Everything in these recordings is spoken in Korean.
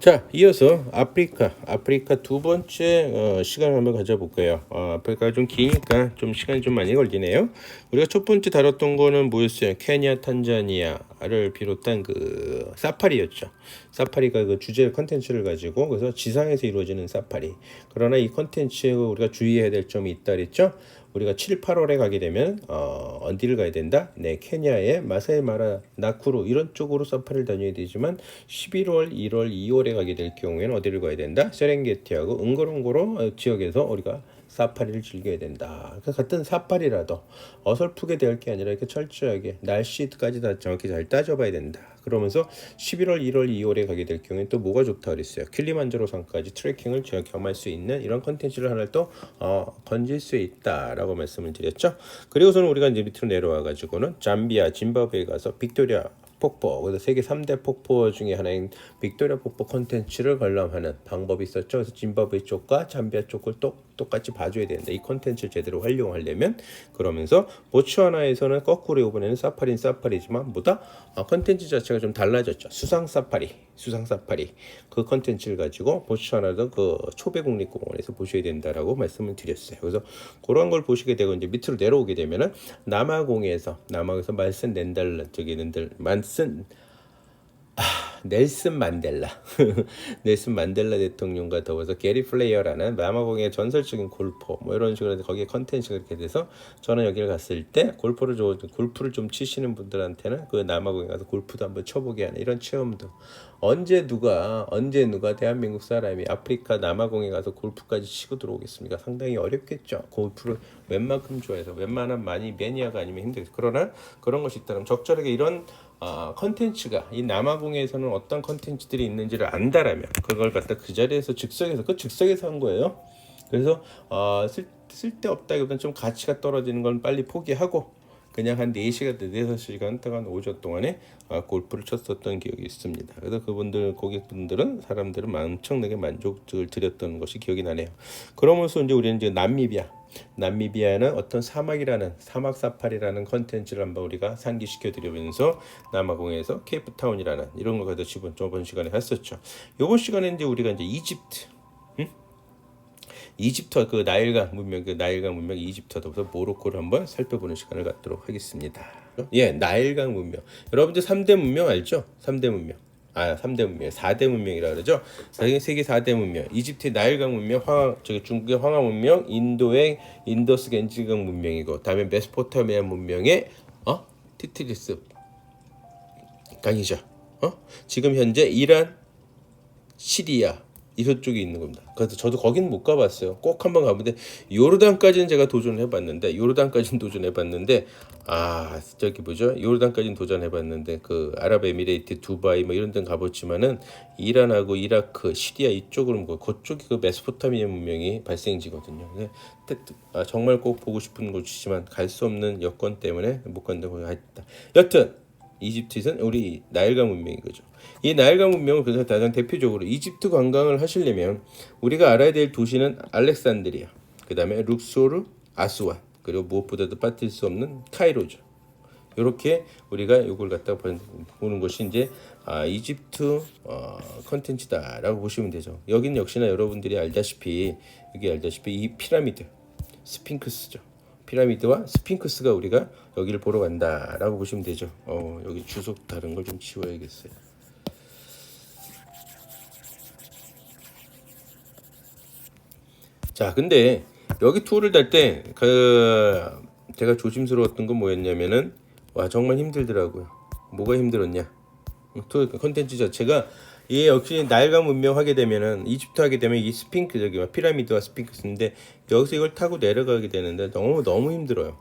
자, 이어서 아프리카, 아프리카 두 번째 어, 시간을 한번 가져볼게요. 어, 아프리카가 좀 기니까 좀 시간이 좀 많이 걸리네요. 우리가 첫 번째 다뤘던 거는 뭐였어요? 케냐, 탄자니아를 비롯한 그 사파리였죠. 사파리가 그 주제 컨텐츠를 가지고 그래서 지상에서 이루어지는 사파리. 그러나 이 컨텐츠에 우리가 주의해야 될 점이 있다 그랬죠. 우리가 7, 8월에 가게 되면 어, 어디를 가야 된다? 네, 케냐의 마사이 마라, 나쿠루 이런 쪽으로 사파리를 다녀야 되지만 11월, 1월, 2월에 가게 될 경우에는 어디를 가야 된다? 세렝게티하고 응고롱고로 어, 지역에서 우리가 사파리를 즐겨야 된다. 그 같은 사파리라도 어설프게 될 게 아니라 이렇게 철저하게 날씨까지 다 정확히 잘 따져봐야 된다. 그러면서 11월, 1월, 2월에 가게 될 경우에 또 뭐가 좋다 그랬어요. 킬리만자로 산까지 트레킹을 겸할 수 있는 이런 컨텐츠를 하나 또 어, 건질 수 있다라고 말씀을 드렸죠. 그리고서는 우리가 이제 밑으로 내려와 가지고는 잠비아, 짐바브웨에 가서 빅토리아 폭포, 그래서 세계 3대 폭포 중에 하나인 빅토리아 폭포 콘텐츠를 관람하는 방법이 있었죠. 그래서 짐바브웨 쪽과 잠비아 쪽을 또 똑같이 봐줘야 된다. 이 콘텐츠를 제대로 활용하려면 그러면서 보츠와나에서는 거꾸로 이번에는 사파리는 사파리지만 뭐다 아, 콘텐츠 자체가 좀 달라졌죠. 수상 사파리, 수상 사파리 그 콘텐츠를 가지고 보츠와나도 그 초배 국립공원에서 보셔야 된다라고 말씀을 드렸어요. 그래서 그런 걸 보시게 되고 이제 밑으로 내려오게 되면은 남아공에서 남아공에서 말슨 낸달라 저기는 만슨 아, 넬슨 만델라 넬슨 만델라 대통령과 더불어서 게리 플레이어라는 남아공의 전설적인 골퍼 뭐 이런 식으로 거기에 컨텐츠가 이렇게 돼서 저는 여기를 갔을 때 골프를 좀 골프를 좀 치시는 분들한테는 그 남아공에 가서 골프도 한번 쳐보게 하는 이런 체험도 언제 누가 언제 누가 대한민국 사람이 아프리카 남아공에 가서 골프까지 치고 들어오겠습니까? 상당히 어렵겠죠. 골프를 웬만큼 좋아해서 웬만한 많이 매니아가 아니면 힘들겠죠. 그러나 그런 것이 있다면 적절하게 이런 어, 컨텐츠가 이 남아공에서는 어떤 컨텐츠들이 있는지를 안다라면 그걸 갖다 그 자리에서 즉석에서 그 즉석에서 한 거예요. 그래서 어, 쓸, 쓸데없다기보다는 좀 가치가 떨어지는 건 빨리 포기하고 그냥 한 4시간, 4, 5시간 동안 오전 동안에 아, 골프를 쳤었던 기억이 있습니다. 그래서 그분들, 고객분들은, 사람들은 엄청나게 만족을 드렸던 것이 기억이 나네요. 그러면서 이제 우리는 이제 남미비아, 남미비아는 어떤 사막이라는 사막 사파리라는 컨텐츠를 한번 우리가 상기시켜 드리면서 남아공에서 케이프타운이라는 이런 걸 가지고 지금 저번 시간에 했었죠. 이번 시간에 이제 우리가 이제 이집트 이집트 그 나일강 문명 그 나일강 문명 이집트부터 모로코를 한번 살펴보는 시간을 갖도록 하겠습니다. 예, 나일강 문명. 여러분들 3대 문명 알죠? 3대 문명. 아, 3대 문명, 4대 문명이라 그러죠. 세계 세계 4대 문명. 이집트의 나일강 문명, 황 저기 중국의 황하 문명, 인도의 인더스 겐지강 문명이고, 다음에 메소포타미아 문명의 어? 티트리스 강이죠. 어? 지금 현재 이란, 시리아 이런 쪽에 있는 겁니다. 그래서 저도 거기는 못 가봤어요. 꼭 한번 가보는데 요르단까지는 제가 도전을 해봤는데 요르단까지는 도전해봤는데 아 저기 뭐죠? 요르단까지는 도전해봤는데 그 아랍에미레이트, 두바이 뭐 이런 데는 가봤지만은 이란하고 이라크, 시리아 이쪽으로 뭐 그쪽이 그 메소포타미아 문명이 발생지거든요. 근데 아, 정말 꼭 보고 싶은 곳이지만 갈 수 없는 여건 때문에 못 간다고 했다. 여튼 이집트에서는 우리 나일강 문명인 거죠. 이 나일강 문명을 그래서 가장 대표적으로 이집트 관광을 하시려면 우리가 알아야 될 도시는 알렉산드리아, 그 다음에 룩소르, 아스완, 그리고 무엇보다도 빠질 수 없는 카이로죠. 이렇게 우리가 이걸 갖다 보는 것이 이제 아, 이집트 어, 컨텐츠다라고 보시면 되죠. 여기는 역시나 여러분들이 알다시피 여기 알다시피 이 피라미드 스핑크스죠. 피라미드와 스핑크스가 우리가 여기를 보러 간다라고 보시면 되죠. 어, 여기 주소 다른 걸좀 지워야겠어요. 자, 근데 여기 투어를 달때 그 제가 조심스러웠던 건 뭐였냐면은 와 정말 힘들더라고요. 뭐가 힘들었냐? 투어 컨텐츠 자체가 이 역시 나일강 문명 하게 되면은 이집트 하게 되면 이 스핑크 저기 피라미드와 스핑크스인데 여기서 이걸 타고 내려가게 되는데 너무 너무 힘들어요.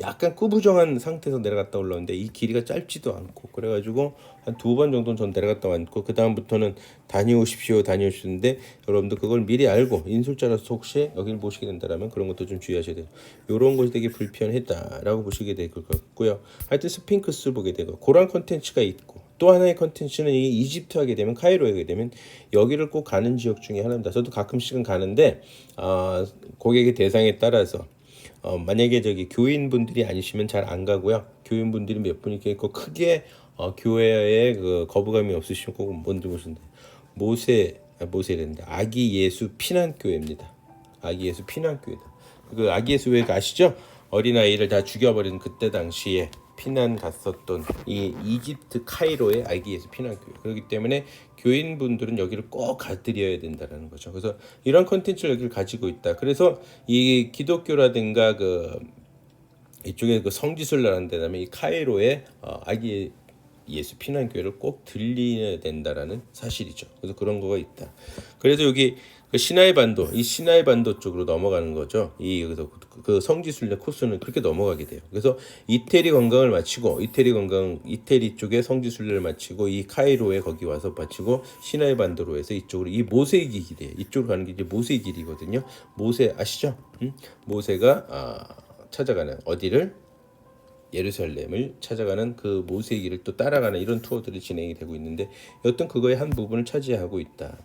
약간 꾸부정한 상태에서 내려갔다 올라오는데 이 길이가 짧지도 않고 그래가지고 한 두 번 정도는 전 내려갔다 왔고 그 다음부터는 다녀오십시오 다녀오시는데 여러분들 그걸 미리 알고 인솔자라서 혹시 여기를 보시게 된다면 그런 것도 좀 주의하셔야 돼요. 이런 것이 되게 불편했다라고 보시게 될 것 같고요. 하여튼 스핑크스 보게 되고 그런 컨텐츠가 있고 또 하나의 컨텐츠는 이 이집트 하게 되면 카이로에 하게 되면 여기를 꼭 가는 지역 중에 하나입니다. 저도 가끔씩은 가는데 아, 고객의 대상에 따라서 어, 만약에 저기 교인분들이 아니시면 잘 안 가고요. 교인분들이 몇 분이 있고 크게 어, 교회에 그 거부감이 없으시면 꼭 먼저 보신다. 모세 아, 모세랜다 아기 예수 피난교회입니다. 아기 예수 피난교회다. 그 아기 예수 왜 아시죠? 어린 아이를 다 죽여버린 그때 당시에 피난 갔었던 이 이집트 카이로의 아기 예수 피난 교회. 그렇기 때문에 교인분들은 여기를 꼭 가드려야 된다라는 거죠. 그래서 이런 컨텐츠를 여기를 가지고 있다. 그래서 이 기독교라든가 그 이쪽에 그 성지순례라는 데다음에 이 카이로의 어, 아기 예수 피난교회를 꼭 들려야 된다라는 사실이죠. 그래서 그런 거가 있다. 그래서 여기 그 시나이 반도, 이 시나이 반도 쪽으로 넘어가는 거죠. 이 그래서 그 성지 순례 코스는 그렇게 넘어가게 돼요. 그래서 이태리 관광을 마치고 이태리 관광 이태리 쪽에 성지 순례를 마치고 이 카이로에 거기 와서 마치고 시나이 반도로 해서 이쪽으로 이 모세의 길이에요. 이쪽으로 가는 게 이제 모세의 길이거든요. 모세 아시죠? 음? 모세가 아, 찾아가는 어디를 예루살렘을 찾아가는 그 모세의 길을 또 따라가는 이런 투어들이 진행이 되고 있는데 여튼 그거의 한 부분을 차지하고 있다.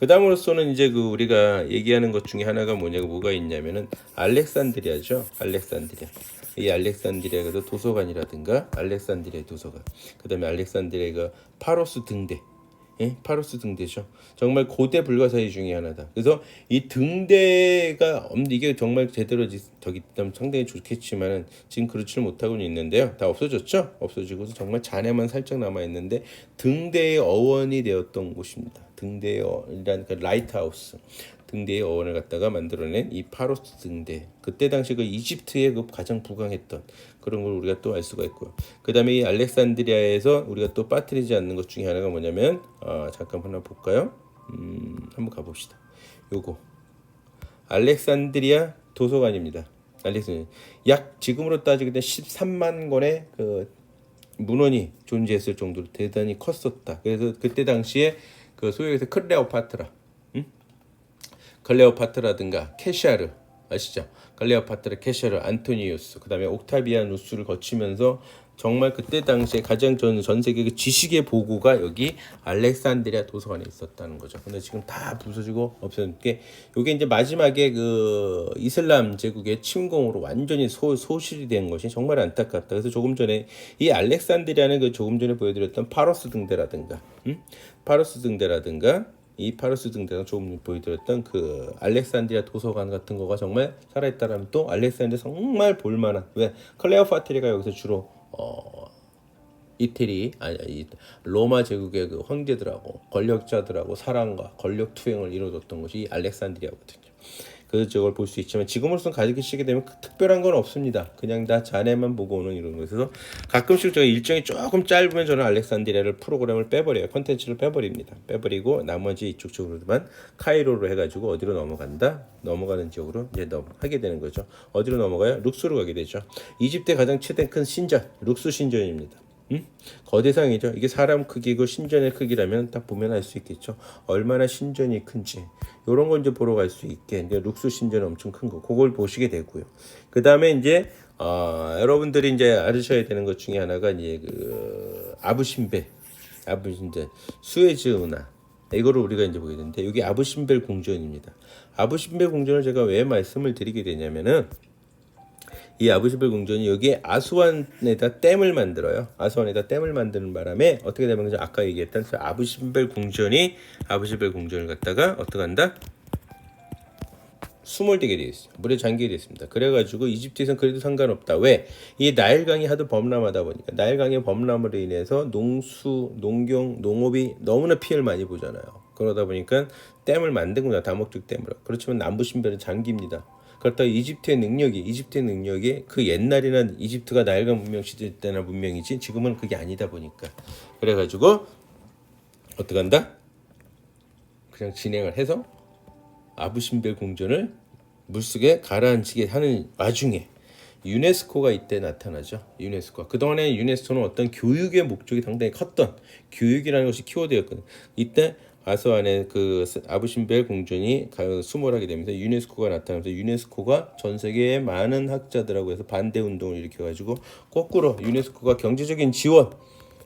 그 다음으로서는 이제 그 우리가 얘기하는 것 중에 하나가 뭐냐고 뭐가 있냐면은 알렉산드리아죠. 알렉산드리아. 이 알렉산드리아가 도서관이라든가 알렉산드리아 도서관. 그다음에 알렉산드리아가 파로스 등대. 예? 파로스 등대죠. 정말 고대 불가사의 중에 하나다. 그래서 이 등대가 이게 정말 제대로 지- 저기 있다면 상당히 좋겠지만은 지금 그렇지는 못하고는 있는데요. 다 없어졌죠? 없어지고서 정말 잔해만 살짝 남아 있는데 등대의 어원이 되었던 곳입니다. 등대의 어이라는 그 라이트하우스. 등대의 어원을 갖다가 만들어낸 이 파로스 등대. 그때 당시 그 이집트의 그 가장 부강했던 그런 걸 우리가 또 알 수가 있고요. 그 다음에 이 알렉산드리아에서 우리가 또 빠뜨리지 않는 것 중에 하나가 뭐냐면 어, 잠깐 하나 볼까요? 음, 한번 가봅시다. 요거 알렉산드리아 도서관입니다. 알렉산드리아 약 지금으로 따지게 된 13만 권의 그 문헌이 존재했을 정도로 대단히 컸었다. 그래서 그때 당시에 그 소위에서 클레오파트라 클레오파트라든가 캐시아르 아시죠? 클레오파트라, 캐시아르, 안토니우스, 그다음에 옥타비아누스를 거치면서 정말 그때 당시에 가장 전, 전 세계 그 지식의 보고가 여기 알렉산드리아 도서관에 있었다는 거죠. 근데 지금 다 부서지고 없어졌게 이게 이제 마지막에 그 이슬람 제국의 침공으로 완전히 소, 소실이 된 것이 정말 안타깝다. 그래서 조금 전에 이 알렉산드리아는 그 조금 전에 보여드렸던 파로스 등대라든가, 음? 파로스 등대라든가 이 파로스 등대가 조금 보여드렸던 그 알렉산드리아 도서관 같은 거가 정말 살아있다라면 또 알렉산드리아 정말 볼만한 왜 클레오파트리가 여기서 주로 어 이태리 아니 이 로마 제국의 그 황제들하고 권력자들하고 사랑과 권력 투쟁을 이루어줬던 것이 이 알렉산드리아거든요. 그 저걸 볼수 있지만 지금으로선 가지시게 되면 그 특별한 건 없습니다. 그냥 다 자네만 보고 오는 이런 거에서 가끔씩 제가 일정이 조금 짧으면 저는 알렉산드리아를 프로그램을 빼버려요. 컨텐츠를 빼버립니다. 빼버리고 나머지 이쪽 쪽으로만 카이로로 해가지고 어디로 넘어간다? 넘어가는 지역으로 이제 넘 하게 되는 거죠. 어디로 넘어가요? 룩스로 가게 되죠. 이집트의 가장 최대 큰 신전 룩스 신전입니다. 음? 거대상이죠. 이게 사람 크기고 신전의 크기라면 딱 보면 알 수 있겠죠. 얼마나 신전이 큰지 이런 걸 이제 보러 갈 수 있게 이제 룩스 신전은 엄청 큰 거. 그걸 보시게 되고요. 그 다음에 이제 어, 여러분들이 이제 알으셔야 되는 것 중에 하나가 이제 그 아부신벨, 아부신벨, 수에즈 운하. 이거를 우리가 이제 보게 되는데 여기 아부신벨 궁전입니다. 아부신벨 궁전을 제가 왜 말씀을 드리게 되냐면은 이 아부시벨 궁전이 여기에 아수안에다 댐을 만들어요. 아수안에다 댐을 만드는 바람에 어떻게 되면 그죠? 아까 얘기했던 그 아부시벨 궁전이 아부시벨 궁전을 갖다가 어떻게 한다? 수몰되게 되어 있어요. 물에 잠기게 되어 있습니다. 그래가지고 이집트에서는 그래도 상관없다. 왜? 이 나일강이 하도 범람하다 보니까 나일강의 범람으로 인해서 농수, 농경, 농업이 너무나 피해를 많이 보잖아요. 그러다 보니까 댐을 만든구나 다목적 댐으로. 그렇지만 남부 신별은 잠깁니다. 그렇다고 이집트의 능력이 이집트의 능력이 그 옛날에는 이집트가 나일강 문명 시대 때나 문명이지 지금은 그게 아니다 보니까 그래가지고 어떻게 한다? 그냥 진행을 해서 아부신벨 궁전을 물속에 가라앉히게 하는 와중에 유네스코가 이때 나타나죠. 유네스코. 그동안에 유네스코는 어떤 교육의 목적이 상당히 컸던 교육이라는 것이 키워드였거든요. 이때 아스완의 그 아부신벨 궁전이 가- 수몰하게 되면서 유네스코가 나타나면서 유네스코가 전 세계의 많은 학자들하고 해서 반대 운동을 일으켜 가지고 거꾸로 유네스코가 경제적인 지원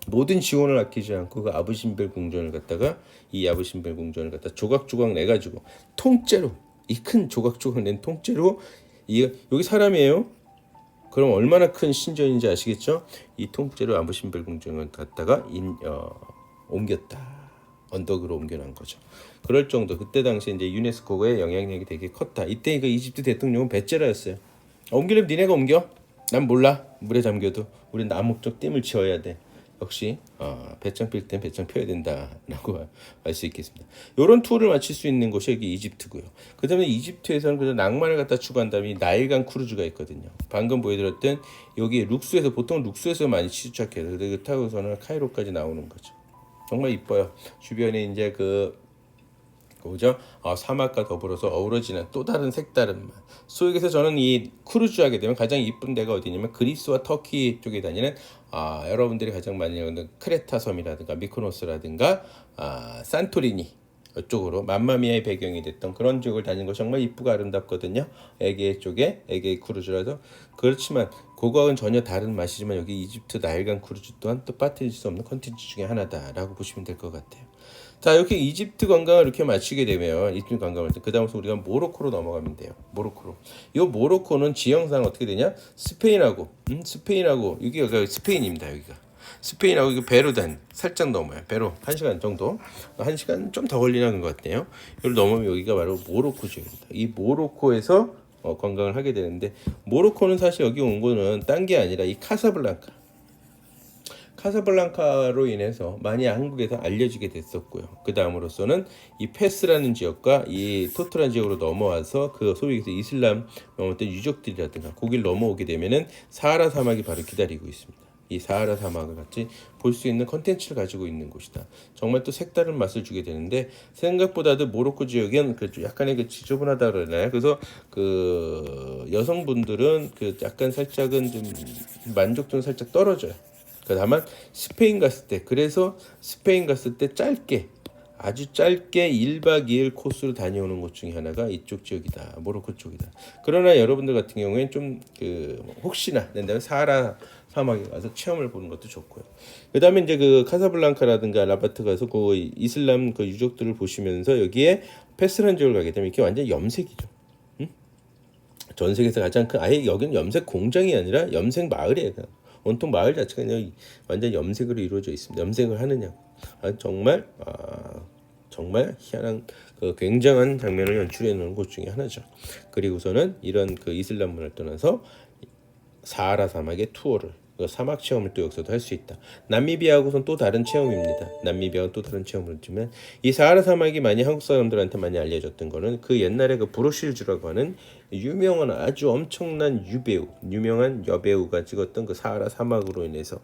모든 지원을 아끼지 않고 그 아부신벨 궁전을 갖다가 이 아부신벨 궁전을 갖다 조각조각 내 가지고 통째로 이 큰 조각조각 낸 통째로 이 여기 사람이에요. 그럼 얼마나 큰 신전인지 아시겠죠? 이 통째로 아부신벨 궁전을 갖다가 인, 어, 옮겼다. 언덕으로 옮겨난 거죠. 그럴 정도 그때 당시 이제 유네스코의 영향력이 되게 컸다. 이때 그 이집트 대통령은 베체라였어요. 어, 옮기려면 니네가 옮겨. 난 몰라. 물에 잠겨도 우린 남목적 댐을 지어야 돼. 역시 어, 배짱 필 땐 배짱 펴야 된다라고 알 수 있겠습니다. 이런 투어를 마칠 수 있는 곳이 여기 이집트고요. 그 다음에 이집트에서는 그래서 낭만을 갖다 추구한 다음에 이 나일강 크루즈가 있거든요. 방금 보여드렸던 여기 룩스에서 보통 룩스에서 많이 시작해서 그 타고서는 카이로까지 나오는 거죠. 정말 이뻐요. 주변에 이제 그 그죠? 어, 사막과 더불어서 어우러지는 또 다른 색다른 맛. 소액에서 저는 이 크루즈 하게 되면 가장 이쁜 데가 어디냐면 그리스와 터키 쪽에 다니는 아, 여러분들이 가장 많이 여는 크레타 섬이라든가 미코노스라든가 아, 산토리니 이쪽으로 맘마미아의 배경이 됐던 그런 지역을 다니는 거 정말 이쁘고 아름답거든요. 에게 쪽에 에게 크루즈라서 그렇지만 그거와는 전혀 다른 맛이지만 여기 이집트 나일강 크루즈 또한 또 빠뜨릴 수 없는 컨텐츠 중에 하나다라고 보시면 될 것 같아요. 자 이렇게 이집트 관광을 이렇게 마치게 되면 이집트 관광을 그 다음서 우리가 모로코로 넘어가면 돼요. 모로코로. 이 모로코는 지형상 어떻게 되냐? 스페인하고 음? 스페인하고 여기 여기가 스페인입니다. 여기가 스페인하고 이거 베르단 살짝 넘어요. 베로 한 시간 정도 한 시간 좀 더 걸리는 것 같네요. 여기를 넘으면 여기가 바로 모로코 지역입니다. 이 모로코에서 어, 관광을 하게 되는데 모로코는 사실 여기 온 거는 딴 게 아니라 이 카사블랑카 카사블랑카로 인해서 많이 한국에서 알려지게 됐었고요. 그 다음으로서는 이 페스라는 지역과 이 토트란 지역으로 넘어와서 그 소위 서 이슬람 어떤 유적들이라든가 거길 넘어오게 되면은 사하라 사막이 바로 기다리고 있습니다. 이 사하라 사막을 같이 볼 수 있는 컨텐츠를 가지고 있는 곳이다. 정말 또 색다른 맛을 주게 되는데 생각보다도 모로코 지역은 그 약간의 그 지저분하다 그러나요? 그래서 그 여성분들은 그 약간 살짝은 좀 만족도는 살짝 떨어져요. 그 다만 스페인 갔을 때 그래서 스페인 갔을 때 짧게 아주 짧게 1박 2일 코스로 다녀오는 곳 중에 하나가 이쪽 지역이다. 모로코 쪽이다. 그러나 여러분들 같은 경우에는 좀 그 혹시나 된다면 사하라 사막에 가서 체험을 보는 것도 좋고요. 그다음에 이제 그 카사블랑카라든가 라바트 가서 그 이슬람 그 유적들을 보시면서 여기에 페스란 지역을 가게 되면 이게 완전 염색이죠. 응? 전 세계에서 가장 큰 아예 여기는 염색 공장이 아니라 염색 마을이에요. 온통 마을 자체가 그냥 완전 염색으로 이루어져 있습니다. 염색을 하느냐. 아, 정말 아, 정말 희한한 그 굉장한 장면을 연출해 놓은 곳 중에 하나죠. 그리고서는 이런 그 이슬람 문화를 떠나서 사하라 사막의 투어를 그 사막 체험을 또 여기서도 할 수 있다. 남미비아하고선 또 다른 체험입니다. 남미비아는 또 다른 체험을 했지만 이 사하라 사막이 많이 한국 사람들한테 많이 알려졌던 거는 그 옛날에 그 브로실즈라고 하는 유명한 아주 엄청난 유배우, 유명한 여배우가 찍었던 그 사하라 사막으로 인해서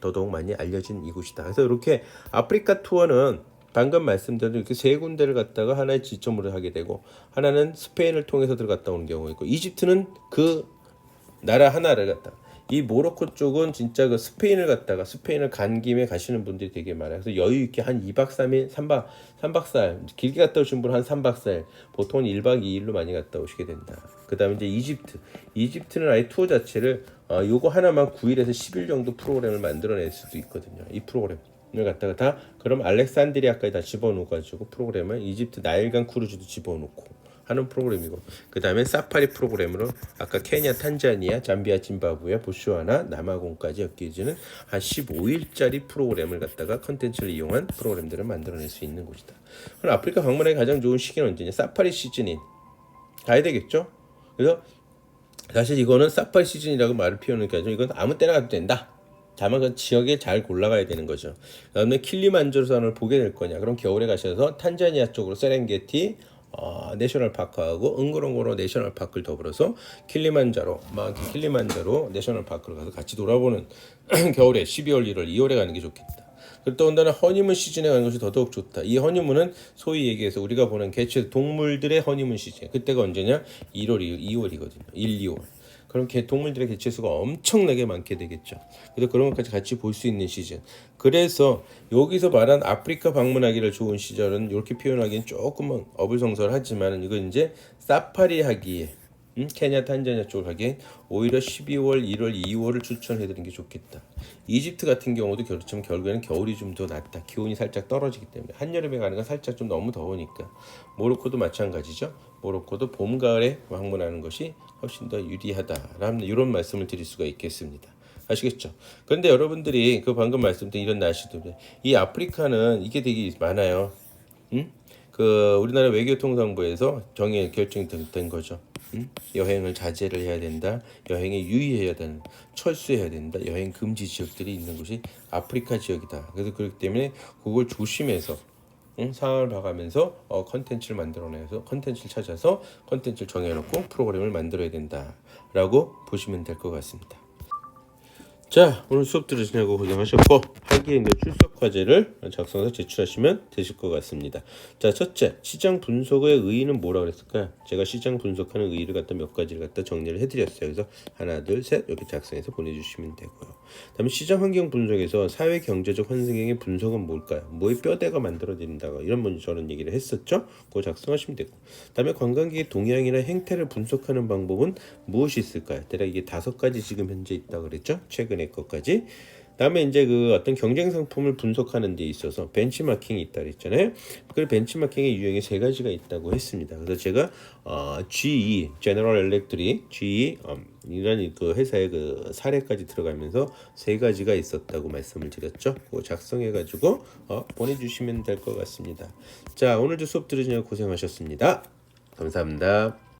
더더욱 많이 알려진 이곳이다. 그래서 이렇게 아프리카 투어는 방금 말씀드린 이렇게 세 군데를 갔다가 하나의 지점으로 하게 되고 하나는 스페인을 통해서 들어갔다 오는 경우 있고 이집트는 그 나라 하나를 갔다. 이 모로코 쪽은 진짜 그 스페인을 갔다가 스페인을 간 김에 가시는 분들이 되게 많아요. 그래서 여유 있게 한 2박 3일, 3박 3박 4일, 길게 갔다 오신 분은 한 3박 4일, 보통은 1박 2일로 많이 갔다 오시게 된다. 그다음에 이제 이집트. 이집트는 아예 투어 자체를 어, 요거 하나만 9일에서 10일 정도 프로그램을 만들어낼 수도 있거든요. 이 프로그램. 을 갖다가 다 그럼 알렉산드리아까지 다 집어넣어 가지고 프로그램을 이집트 나일강 크루즈도 집어넣고 하는 프로그램이고 그 다음에 사파리 프로그램으로 아까 케냐, 탄자니아, 잠비아, 짐바브웨, 보츠와나, 남아공까지 엮여지는 한 15일짜리 프로그램을 갖다가 컨텐츠를 이용한 프로그램들을 만들어낼 수 있는 곳이다. 그럼 아프리카 방문의 가장 좋은 시기는 언제냐? 사파리 시즌인 가야 되겠죠? 그래서 사실 이거는 사파리 시즌이라고 말을 아니라 이건 아무 때나 가도 된다. 다만 그 지역에 잘 골라가야 되는 거죠. 그다음에 킬리만자로산을 보게 될 거냐? 그럼 겨울에 가셔서 탄자니아 쪽으로 세렝게티 어, 내셔널 파크하고 응고롱고로 내셔널 파크를 더불어서 킬리만자로 막 킬리만자로 내셔널 파크를 가서 같이 돌아보는 겨울에 12월, 1월, 2월에 가는 게 좋겠다. 그리고 또 온다는 허니문 시즌에 가는 것이 더더욱 좋다. 이 허니문은 소위 얘기해서 우리가 보는 개체 동물들의 허니문 시즌. 그때가 언제냐? 1월, 2월이거든요. 1, 2월. 그럼 개 동물들의 개체수가 엄청나게 많게 되겠죠. 그래서 그런 것까지 같이 볼 수 있는 시즌. 그래서 여기서 말한 아프리카 방문하기를 좋은 시절은 이렇게 표현하기는 조금은 어불성설하지만 이건 이제 사파리 하기에 음? 케냐, 탄자니아 쪽을 하기엔 오히려 12월, 1월, 2월을 추천해드리는 게 좋겠다. 이집트 같은 경우도 그렇지만 결국에는 겨울이 좀 더 낫다. 기온이 살짝 떨어지기 때문에 한여름에 가는 건 살짝 좀 너무 더우니까. 모로코도 마찬가지죠. 모로코도 봄, 가을에 방문하는 것이 훨씬 더 유리하다라는 이런 말씀을 드릴 수가 있겠습니다. 아시겠죠? 그런데 여러분들이 그 방금 말씀드린 이런 날씨들 이 아프리카는 이게 되게 많아요. 응? 그 우리나라 외교통상부에서 정해 결정된 된 거죠. 응? 여행을 자제를 해야 된다. 여행에 유의해야 된다. 철수해야 된다. 여행 금지 지역들이 있는 곳이 아프리카 지역이다. 그래서 그렇기 때문에 그걸 조심해서 응? 상황을 봐가면서 어, 컨텐츠를 만들어내서 컨텐츠를 찾아서 컨텐츠를 정해놓고 프로그램을 만들어야 된다라고 보시면 될 것 같습니다. 자 오늘 수업 들으시냐고 고생하셨고 하기행대 출석 과제를 작성해서 제출하시면 되실 것 같습니다. 자 첫째 시장 분석의 의의는 뭐라 그랬을까요? 제가 시장 분석하는 의의를 갖다 몇 가지를 갖다 정리를 해드렸어요. 그래서 하나 둘 셋 이렇게 작성해서 보내주시면 되고요. 다음에 시장 환경 분석에서 사회 경제적 환경의 분석은 뭘까요? 뭐의 뼈대가 만들어진다고 이런 먼저 저는 얘기를 했었죠. 그거 작성하시면 되고 다음에 관광객의 동향이나 행태를 분석하는 방법은 무엇이 있을까요? 대략 이게 다섯 가지 지금 현재 있다 그랬죠. 최근 의 것까지. 다음에 이제 그 어떤 경쟁 상품을 분석하는 데 있어서 벤치마킹이 있다 그랬잖아요. 그 벤치마킹의 유형이 세 가지가 있다고 했습니다. 그래서 제가 어, GE General Electric GE 음, 이런 그 회사의 그 사례까지 들어가면서 세 가지가 있었다고 말씀을 드렸죠. 그거 작성해 가지고 어, 보내주시면 될 것 같습니다. 자 오늘도 수업 들으시느라 고생하셨습니다. 감사합니다.